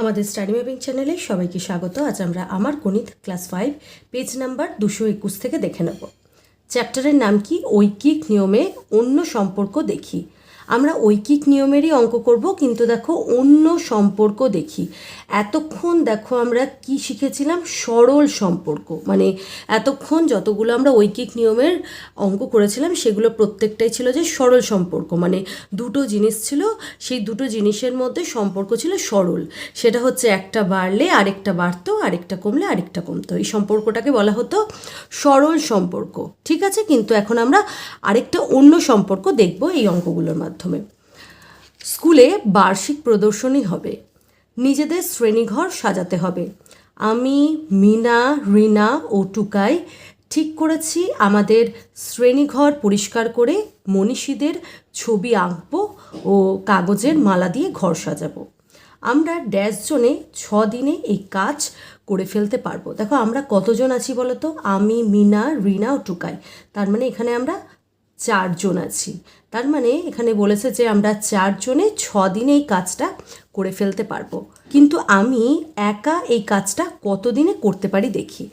আমাদের study mapping চ্যানেলে সবাইকে স্বাগত। আজ আমরা আমার গণিত ক্লাস ফাইভ, পেজ নাম্বার দুশো একুশ থেকে দেখে নেব। চ্যাপ্টারের নাম কি? ঐকিক নিয়মে অন্য সম্পর্ক দেখি। আমরা ঐকিক নিয়মেরই অঙ্ক করব, কিন্তু দেখো অন্য সম্পর্ক দেখি। এতক্ষণ দেখো আমরা কি শিখেছিলাম? সরল সম্পর্ক। মানে এতক্ষণ যতগুলো আমরা ঐকিক নিয়মের অঙ্ক করেছিলাম, সেগুলো প্রত্যেকটাই ছিল যে সরল সম্পর্ক। মানে দুটো জিনিস ছিল, সেই দুটো জিনিসের মধ্যে সম্পর্ক ছিল সরল। সেটা হচ্ছে একটা বাড়লে আরেকটা বাড়তো, আরেকটা কমলে আরেকটা কমতো। এই সম্পর্কটাকে বলা হতো সরল সম্পর্ক। ঠিক আছে? কিন্তু এখন আমরা আরেকটা অন্য সম্পর্ক দেখব এই অঙ্কগুলোর মাধ্যমে। স্কুলে বার্ষিক প্রদর্শনী হবে। নিজেদের শ্রেণীঘর সাজাতে হবে। আমি, মিনা, রিনা ও টুকাই ঠিক করেছি আমাদের শ্রেণীঘর পরিষ্কার করে মনীষীদের ছবি আঁকবো ও কাগজের মালা দিয়ে ঘর সাজাবো। আমরা ড্যাশ জোনে ছ দিনে এই কাজ করে ফেলতে পারব। দেখো আমরা কতজন আছি বলো তো আমি, মিনা, রিনা ও টুকাই তার মানে এখানে আমরা চারজন আছি। তার মানে এখানে বলেছে যে আমরা চারজনে ছ দিনে এই কাজটা করে ফেলতে পারব। কিন্তু আমি একা এই কাজটা কতদিনে করতে পারি দেখি।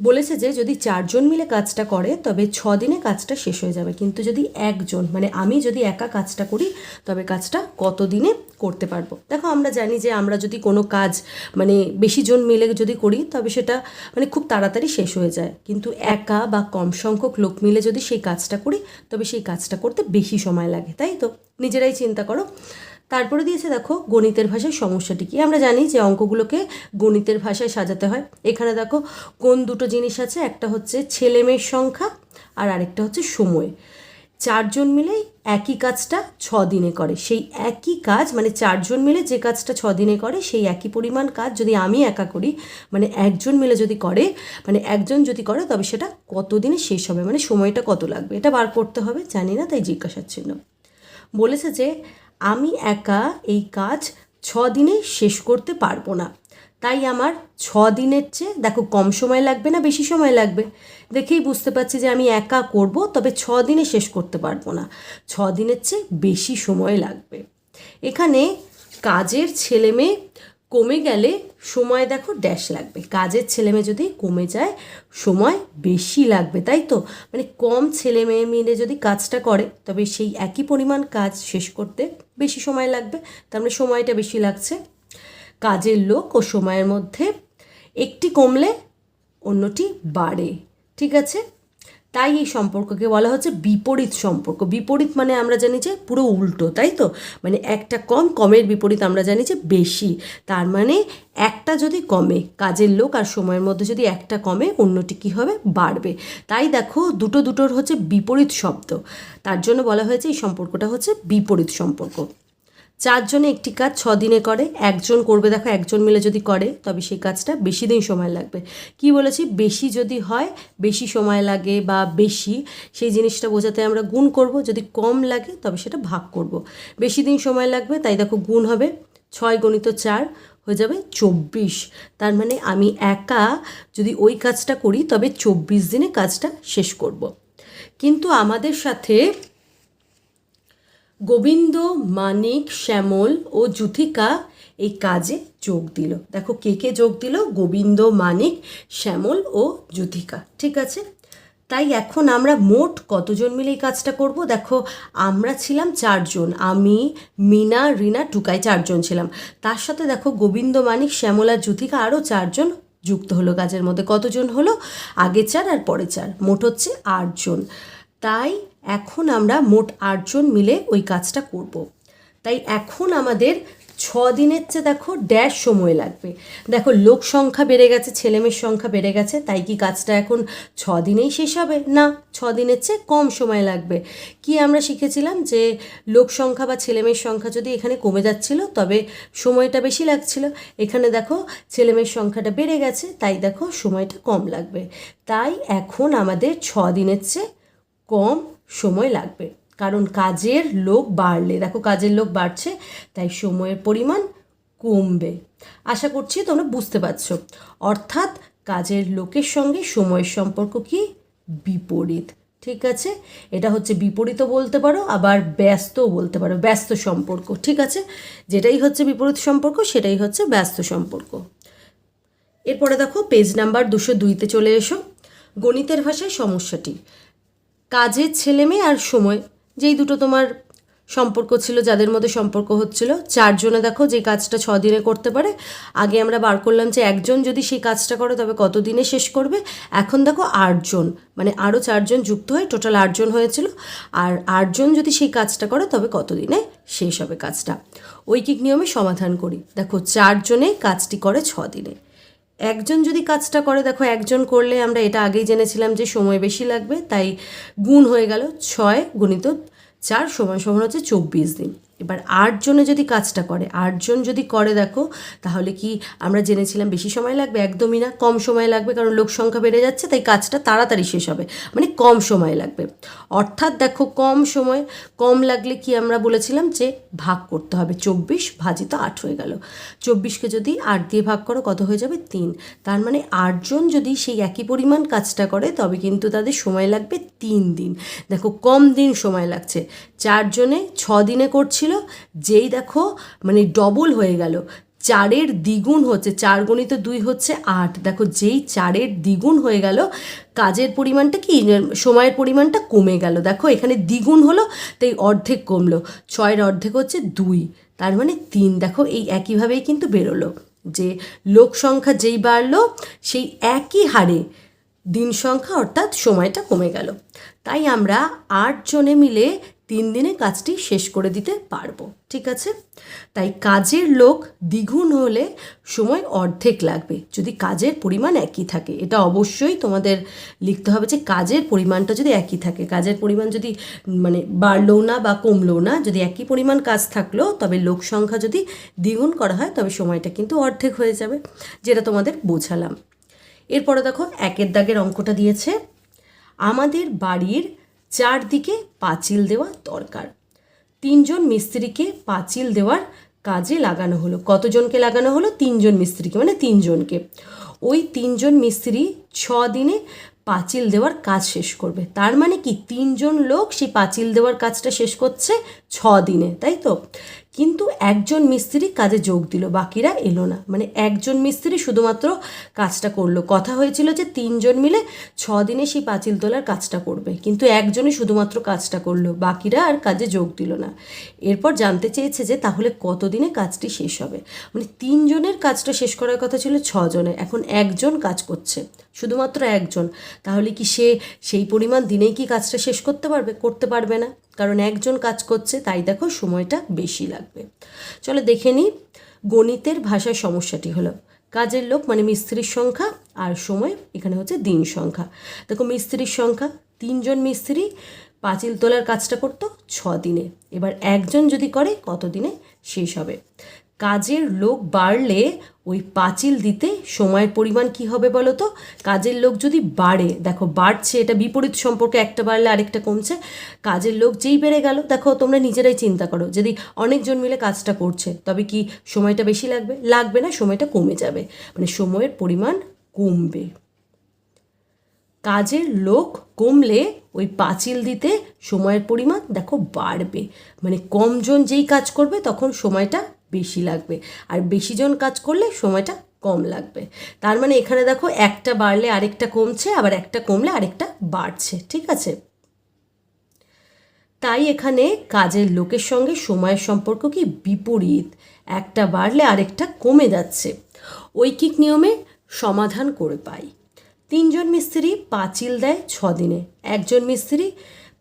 বলেছে যে যদি চারজন মিলে কাজটা করে, তবে ছ দিনে কাজটা শেষ হয়ে যাবে। কিন্তু যদি একজন মানে আমি যদি একা কাজটা করি, তবে কাজটা কত দিনে করতে পারব। দেখো, আমরা জানি যে আমরা যদি কোনো কাজ মানে বেশি জন মিলে যদি করি, তবে সেটা মানে খুব তাড়াতাড়ি শেষ হয়ে যায়। কিন্তু একা বা কম সংখ্যক লোক মিলে যদি সেই কাজটা করি, তবে সেই কাজটা করতে বেশি সময় লাগে, তাই তো? নিজেরাই চিন্তা করো। তারপরে দিয়েছে দেখো, গণিতের ভাষায় সমস্যাটি কি? আমরা জানি যে অঙ্কগুলোকে গণিতের ভাষায় সাজাতে হয়। এখানে দেখো, কোন দুটো জিনিস আছে? একটা হচ্ছে ছেলে মেয়ের সংখ্যা আর আরেকটা হচ্ছে সময়। চারজন মিলেই একই কাজটা ছ দিনে করে। সেই একই কাজ মানে চারজন মিলে যে কাজটা ছ দিনে করে, সেই একই পরিমাণ কাজ যদি আমি একা করি মানে একজন মিলে যদি করে মানে একজন যদি করে, তবে সেটা কত দিনে শেষ হবে? মানে সময়টা কত লাগবে? এটা বার করতে হবে, জানি না, তাই জিজ্ঞাসার চিহ্ন বলেছে যে, আমি একা এই কাজ ছ দিনে শেষ করতে পারব না। তাই আমার ছ দিনের চেয়ে, দেখো কম সময় লাগবে না, বেশি সময় লাগবে। দেখেই বুঝতে পারছি যে আমি একা করব, তবে ছ দিনে শেষ করতে পারব না। ছ দিনের চেয়ে বেশি সময় লাগবে। এখানে কাজের ছেলে মেয়ে কমে গেলে সময় দেখো ড্যাশ লাগবে। কাজের ছেলে মেয়ে যদি কমে যায়, সময় বেশি লাগবে, তাই তো? মানে কম ছেলে মেয়ে মিলে যদি কাজটা করে, তবে সেই একই পরিমাণ কাজ শেষ করতে বেশি সময় লাগবে। তার মানে সময়টা বেশি লাগছে। কাজের লোক ও সময়ের মধ্যে একটি কমলে অন্যটি বাড়ে, ঠিক আছে? তাই এই সম্পর্ককে বলা হচ্ছে বিপরীত সম্পর্ক। বিপরীত মানে আমরা জানি যে পুরো উল্টো, তাই তো? মানে একটা কম, কমের বিপরীত আমরা জানি যে বেশি। তার মানে একটা যদি কমে, কাজের লোক আর সময়ের মধ্যে যদি একটা কমে, অন্যটি কী হবে? বাড়বে। তাই দেখো, দুটো দুটোর হচ্ছে বিপরীত শব্দ। তার জন্য বলা হয়েছে এই সম্পর্কটা হচ্ছে বিপরীত সম্পর্ক। চারজনে একটি কাজ ছ দিনে করে, একজন করবে, দেখো একজন মিলে যদি করে, তবে সেই কাজটা বেশি দিন সময় লাগবে। কি বলেছি? বেশি যদি হয়, বেশি সময় লাগে বা বেশি, সেই জিনিসটা বোঝাতে আমরা গুণ করব। যদি কম লাগে, তবে সেটা ভাগ করব। বেশি দিন সময় লাগবে, তাই দেখো গুণ হবে, ছয় গণিত চার হয়ে যাবে চব্বিশ। তার মানে আমি একা যদি ওই কাজটা করি, তবে চব্বিশ দিনে কাজটা শেষ করব। কিন্তু আমাদের সাথে গোবিন্দ, মানিক, শ্যামল ও যুথিকা এই কাজে যোগ দিল। দেখো কে কে যোগ দিল? গোবিন্দ, মানিক, শ্যামল ও যুথিকা। ঠিক আছে? তাই এখন আমরা মোট কতজন মিলে এই কাজটা করব? দেখো, আমরা ছিলাম চারজন। আমি, মিনা, রিনা, টুকাই চারজন ছিলাম। তার সাথে দেখো গোবিন্দ, মানিক, শ্যামল আর যুথিকা আরও চারজন যুক্ত হলো কাজের মধ্যে। কতজন হলো? আগে চার আর পরে চার। মোট হচ্ছে আটজন। তাই এখন আমরা মোট আটজন মিলে ওই কাজটা করব। তাই এখন আমাদের ছ দিনের চেয়ে দেখো ড্যাশ সময় লাগবে। দেখো লোক সংখ্যা বেড়ে গেছে, ছেলেমেয়ের সংখ্যা বেড়ে গেছে, তাই কি কাজটা এখন ছ দিনেই শেষ হবে? না, ছ দিনের চেয়ে কম সময় লাগবে। কি আমরা শিখেছিলাম যে লোক সংখ্যা বা ছেলেমেয়ের সংখ্যা যদি এখানে কমে যাচ্ছিল, তবে সময়টা বেশি লাগছিল। এখানে দেখো ছেলেমেয়ের সংখ্যাটা বেড়ে গেছে, তাই দেখো সময়টা কম লাগবে। তাই এখন আমাদের ছ দিনের চেয়ে কম সময় লাগবে। কারণ কাজের লোক বাড়লে, দেখো কাজের লোক বাড়ছে, তাই সময়ের পরিমাণ কমবে। আশা করছি তোমরা বুঝতে পারছ। অর্থাৎ কাজের লোকের সঙ্গে সময়ের সম্পর্ক কি? বিপরীত। ঠিক আছে? এটা হচ্ছে বিপরীতও বলতে পারো, আবার ব্যস্তও বলতে পারো। ব্যস্ত সম্পর্ক, ঠিক আছে? যেটাই হচ্ছে বিপরীত সম্পর্ক, সেটাই হচ্ছে ব্যস্ত সম্পর্ক। এরপরে দেখো পেজ নাম্বার দুশো দুইতে চলে এসো। গণিতের ভাষায় সমস্যাটি। কাজের ছেলে মেয়ে আর সময়। যেই দুটো তোমার সম্পর্ক ছিল, যাদের মধ্যে সম্পর্ক হচ্ছিল। চারজনে দেখো যে কাজটা ছ দিনে করতে পারে। আগে আমরা বার করলাম যে একজন যদি সেই কাজটা করে, তবে কত দিনে শেষ করবে? এখন দেখো আটজন মানে আরও চারজন যুক্ত হয়ে টোটাল আটজন হয়েছিল। আর আটজন যদি সেই কাজটা করে, তবে কত দিনে শেষ হবে কাজটা? ঐকিক নিয়মে সমাধান করি। দেখো চারজনে কাজটি করে ছ দিনে একজন যদি কাজটা করে, দেখো একজন করলে আমরা এটা আগেই জেনেছিলাম যে সময় বেশি লাগবে, তাই গুণ হয়ে গেল ছয় গুণিত চার সময় সমান হচ্ছে চব্বিশ দিন। এবার আটজনে যদি কাজটা করে, আটজন যদি করে দেখো, তাহলে কি আমরা জেনেছিলাম বেশি সময় লাগবে? একদমই না, কম সময় লাগবে কারণ লোক সংখ্যা বেড়ে যাচ্ছে, তাই কাজটা তাড়াতাড়ি শেষ হবে। মানে কম সময় লাগবে। অর্থাৎ দেখো কম সময়, কম লাগলে কি আমরা বলেছিলাম যে ভাগ করতে হবে। চব্বিশ ভাজিত আট হয়ে গেল। চব্বিশকে যদি আট দিয়ে ভাগ করো, কত হয়ে যাবে? তিন। তার মানে আটজন যদি সেই একই পরিমাণ কাজটা করে, তবে কিন্তু তাদের সময় লাগবে তিন দিন। দেখো কম দিন সময় লাগছে। চারজনে ছ দিনে করছিল, যেই দেখো মানে ডবল হয়ে গেল। চারের দ্বিগুণ হচ্ছে, চার গণিত দুই হচ্ছে আট। দেখো যেই চারের দ্বিগুণ হয়ে গেল, কাজের পরিমাণটা কি? সময়ের পরিমাণটা কমে গেল। দেখো এখানে দ্বিগুণ হলো, তাই অর্ধেক কমলো। ছয়ের অর্ধেক হচ্ছে দুই, তার মানে তিন। দেখো এই একইভাবেই কিন্তু বেরোলো, যে লোক সংখ্যা যেই বাড়লো, সেই একই হারে দিন সংখ্যা অর্থাৎ সময়টা কমে গেল। তাই আমরা আটজনে মিলে তিন দিনে কাজটি শেষ করে দিতে পারব, ঠিক আছে? তাই কাজের লোক দ্বিগুণ হলে সময় অর্ধেক লাগবে, যদি কাজের পরিমাণ একই থাকে। এটা অবশ্যই তোমাদের লিখতে হবে যে কাজের পরিমাণটা যদি একই থাকে। কাজের পরিমাণ যদি মানে বাড়লেও না বা কমলেও না, যদি একই পরিমাণ কাজ থাকল, তবে লোক সংখ্যা যদি দ্বিগুণ করা হয়, তবে সময়টা কিন্তু অর্ধেক হয়ে যাবে, যেটা তোমাদের বোঝালাম। এরপরে দেখো, একের দাগের অঙ্কটা দিয়েছে। আমাদের বাড়ির চারদিকে পাঁচিল দেওয়া দরকার। তিনজন মিস্ত্রিকে পাঁচিল দেওয়ার কাজে লাগানো হলো। কতজনকে লাগানো হলো? তিনজন মিস্ত্রিকে মানে তিনজনকে। ওই তিনজন মিস্ত্রি ছ দিনে পাঁচিল দেওয়ার কাজ শেষ করবে। তার মানে কি? তিনজন লোক সেই পাঁচিল দেওয়ার কাজটা শেষ করছে ছ দিনে তাই তো? কিন্তু একজন মিস্ত্রি কাজে যোগ দিল, বাকিরা এলো না। মানে একজন মিস্ত্রি শুধুমাত্র কাজটা করল। কথা হয়েছিল যে তিনজন মিলে ছ দিনে সেই পাঁচিল তোলার কাজটা করবে। কিন্তু একজনই শুধুমাত্র কাজটা করল, বাকিরা আর কাজে যোগ দিল না। এরপর জানতে চেয়েছে যে তাহলে কতদিনে কাজটি শেষ হবে? মানে তিনজনের কাজটা শেষ করার কথা ছিল ছজনের এখন একজন কাজ করছে। শুধুমাত্র একজন, তাহলে কি সে সেই পরিমাণ দিনেই কি কাজটা শেষ করতে পারবে করতে পারবে না? কারণ একজন কাজ করছে, তাই দেখো সময়টা বেশি লাগবে। চলো দেখে নিই গণিতের ভাষায় সমস্যাটি হলো। কাজের লোক মানে মিস্ত্রির সংখ্যা আর সময় এখানে হচ্ছে দিন সংখ্যা। দেখো মিস্ত্রির সংখ্যা, তিনজন মিস্ত্রি, পাঁচিল তোলার কাজটা করতো ছ দিনে। এবার একজন যদি করে, কত দিনে শেষ হবে? কাজের লোক বাড়লে ওই পাঁচিল দিতে সময়ের পরিমাণ কি হবে বলো তো? কাজের লোক যদি বাড়ে, দেখো বাড়ছে, এটা বিপরীত সম্পর্কে একটা বাড়লে আরেকটা কমছে। কাজের লোক যেই বেড়ে গেল, দেখো তোমরা নিজেরাই চিন্তা করো, যদি অনেকজন মিলে কাজটা করছে, তবে কি সময়টা বেশি লাগবে? লাগবে না, সময়টা কমে যাবে। মানে সময়ের পরিমাণ কমবে। কাজের লোক কমলে ওই পাঁচিল দিতে সময়ের পরিমাণ, দেখো বাড়বে। মানে কমজন যেই কাজ করবে, তখন সময়টা বেশি লাগবে। আর বেশি জন কাজ করলে সময়টা কম লাগবে। তার মানে এখানে দেখো একটা বাড়লে আরেকটা কমছে, আবার একটা কমলে আরেকটা বাড়ছে, ঠিক আছে? তাই এখানে কাজের লোকের সঙ্গে সময়ের সম্পর্ক কি বিপরীত। একটা বাড়লে আরেকটা কমে যাচ্ছে। ঐকিক নিয়মে সমাধান করে পাই। তিনজন মিস্ত্রি পাঁচিল দেয় ছ দিনে একজন মিস্ত্রি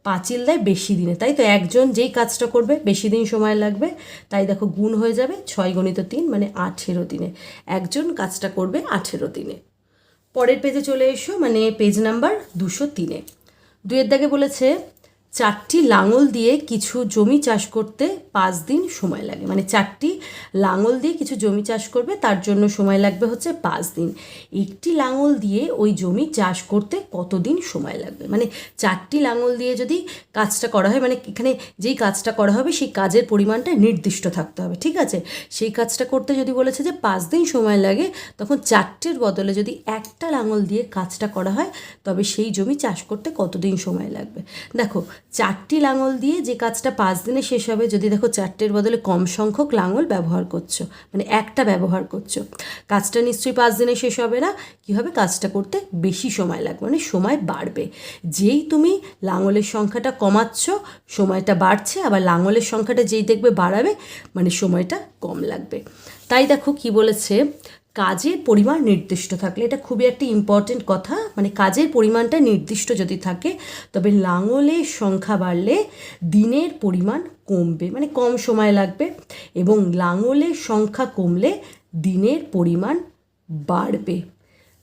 পাঁচিল দেয় বেশি দিনে। তাই তো একজন যেই কাজটা করবে, বেশি দিন সময় লাগবে, তাই দেখো গুণ হয়ে যাবে ছয় গণিত তিন মানে আঠেরো দিনে। একজন কাজটা করবে আঠেরো দিনে। পরের পেজে চলে এসো মানে পেজ নাম্বার দুশো তিনে। দুয়ের দাগে বলেছে চারটি লাঙল দিয়ে কিছু জমি চাষ করতে পাঁচ দিন সময় লাগে। মানে চারটি লাঙল দিয়ে কিছু জমি চাষ করবে, তার জন্য সময় লাগবে হচ্ছে পাঁচ দিন। একটি লাঙল দিয়ে ওই জমি চাষ করতে কতদিন সময় লাগবে? মানে চারটি লাঙল দিয়ে যদি কাজটা করা হয় মানে এখানে যেই কাজটা করা হবে, সেই কাজের পরিমাণটা নির্দিষ্ট থাকতে হবে, ঠিক আছে? সেই কাজটা করতে যদি বলেছে যে পাঁচ দিন সময় লাগে, তখন চারটের বদলে যদি একটা লাঙল দিয়ে কাজটা করা হয়, তবে সেই জমি চাষ করতে কতদিন সময় লাগবে? দেখো চারটি লাঙল দিয়ে যে কাজটা পাঁচ দিনে শেষ হবে, যদি দেখো চারটের বদলে কম সংখ্যক লাঙল ব্যবহার করছ মানে একটা ব্যবহার করছ, কাজটা নিশ্চয়ই পাঁচ দিনে শেষ হবে না, কী হবে? কাজটা করতে বেশি সময় লাগবে মানে সময় বাড়বে। যেই তুমি লাঙলের সংখ্যাটা কমাচ্ছ, সময়টা বাড়ছে, আবার লাঙলের সংখ্যাটা যেই দেখবে বাড়াবে মানে সময়টা কম লাগবে। তাই দেখো কি বলেছে কাজের পরিমাণ নির্দিষ্ট থাকলে, এটা খুবই একটা ইম্পর্টেন্ট কথা মানে কাজের পরিমাণটা নির্দিষ্ট যদি থাকে, তবে লাঙলের সংখ্যা বাড়লে দিনের পরিমাণ কমবে মানে কম সময় লাগবে, এবং লাঙলের সংখ্যা কমলে দিনের পরিমাণ বাড়বে।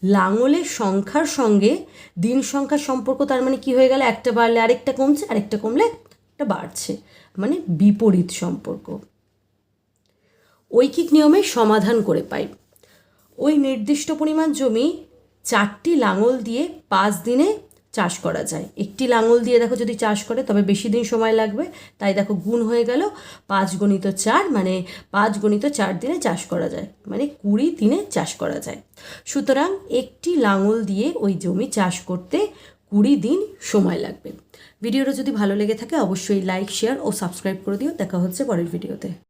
লাঙলের সংখ্যার সঙ্গে দিন সংখ্যার সম্পর্ক, তার মানে কি হয়ে গেল? একটা বাড়লে আরেকটা কমছে, আরেকটা কমলে একটা বাড়ছে মানে বিপরীত সম্পর্ক। ঐকিক নিয়মে সমাধান করে পাই। ওই নির্দিষ্ট পরিমাণ জমি চারটি লাঙল দিয়ে পাঁচ দিনে চাষ করা যায়। একটি লাঙল দিয়ে দেখো যদি চাষ করে, তবে বেশি দিন সময় লাগবে। তাই দেখো গুণ হয়ে গেল পাঁচ গণিত চার মানে পাঁচ গণিত চার দিনে চাষ করা যায় মানে কুড়ি দিনে চাষ করা যায়। সুতরাং একটি লাঙল দিয়ে ওই জমি চাষ করতে কুড়ি দিন সময় লাগবে। ভিডিওটা যদি ভালো লেগে থাকে, অবশ্যই লাইক, শেয়ার ও সাবস্ক্রাইব করে দিও। দেখা হচ্ছে পরের ভিডিওতে।